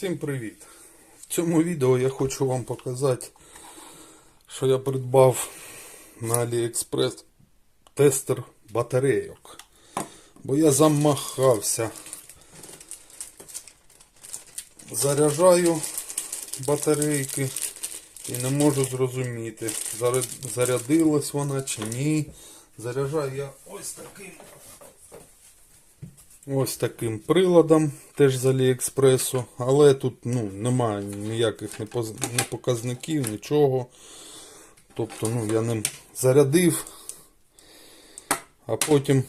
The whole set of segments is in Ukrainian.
Всім привіт! В цьому відео я хочу вам показати, що я придбав на AliExpress тестер батарейок. Бо я замахався. Заряджаю батарейки і не можу зрозуміти, зарядилась вона чи ні. Заряджаю я ось таким Ось таким приладом, теж з Аліекспресу, але тут ну, немає ніяких не показників, нічого. Тобто ну, я ним зарядив, а потім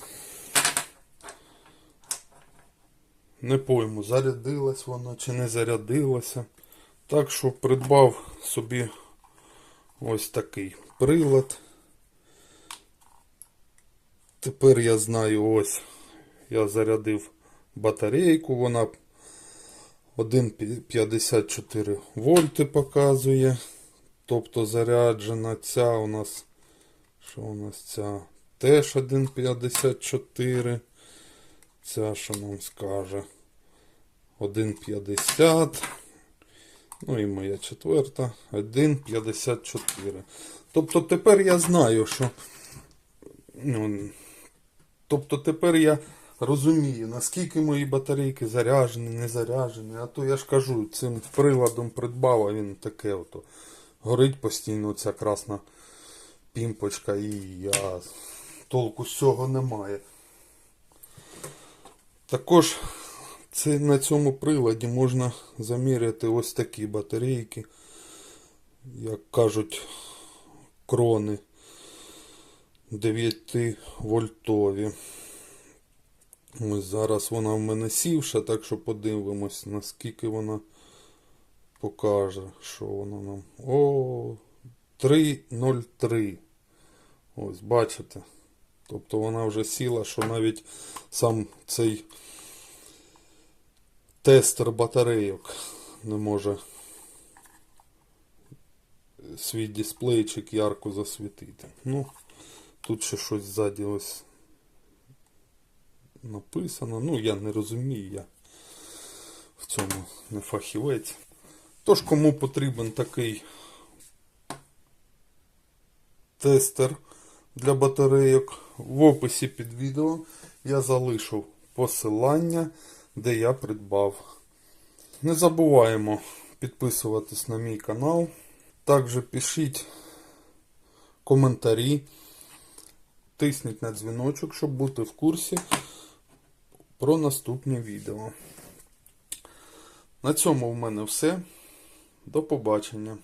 не пойму, зарядилась вона чи не зарядилася. Так що придбав собі ось такий прилад. Тепер я знаю ось я зарядив батарейку, вона 1,54 вольти показує. Тобто заряджена ця у нас, що у нас ця теж 1,54. Ця, що нам скаже, 1,50. Ну і моя четверта 1,54. Тобто тепер я знаю, що. Ну, Тобто тепер я розумію, наскільки мої батарейки заряджені, не заряджені. А то я ж кажу, цим приладом придбав, а він таке ото. Горить постійно ця красна пімпочка і я толку з цього немає. Також це, на цьому приладі можна заміряти ось такі батарейки, як кажуть, крони 9 вольтові. Ось зараз вона в мене сівша, так що подивимось, наскільки вона покаже, що вона нам. О, 3.03. Ось, бачите. Тобто вона вже сіла, що навіть сам цей тестер батарейок не може свій дисплейчик ярко засвітити. Ну, тут ще щось ззаді ось написано. Ну, я не розумію, я в цьому не фахівець. Тож, кому потрібен такий тестер для батарейок, в описі під відео я залишив посилання, де я придбав. Не забуваємо підписуватись на мій канал. Також пишіть коментарі, тисніть на дзвіночок, щоб бути в курсі про наступні відео. На цьому в мене все. До побачення.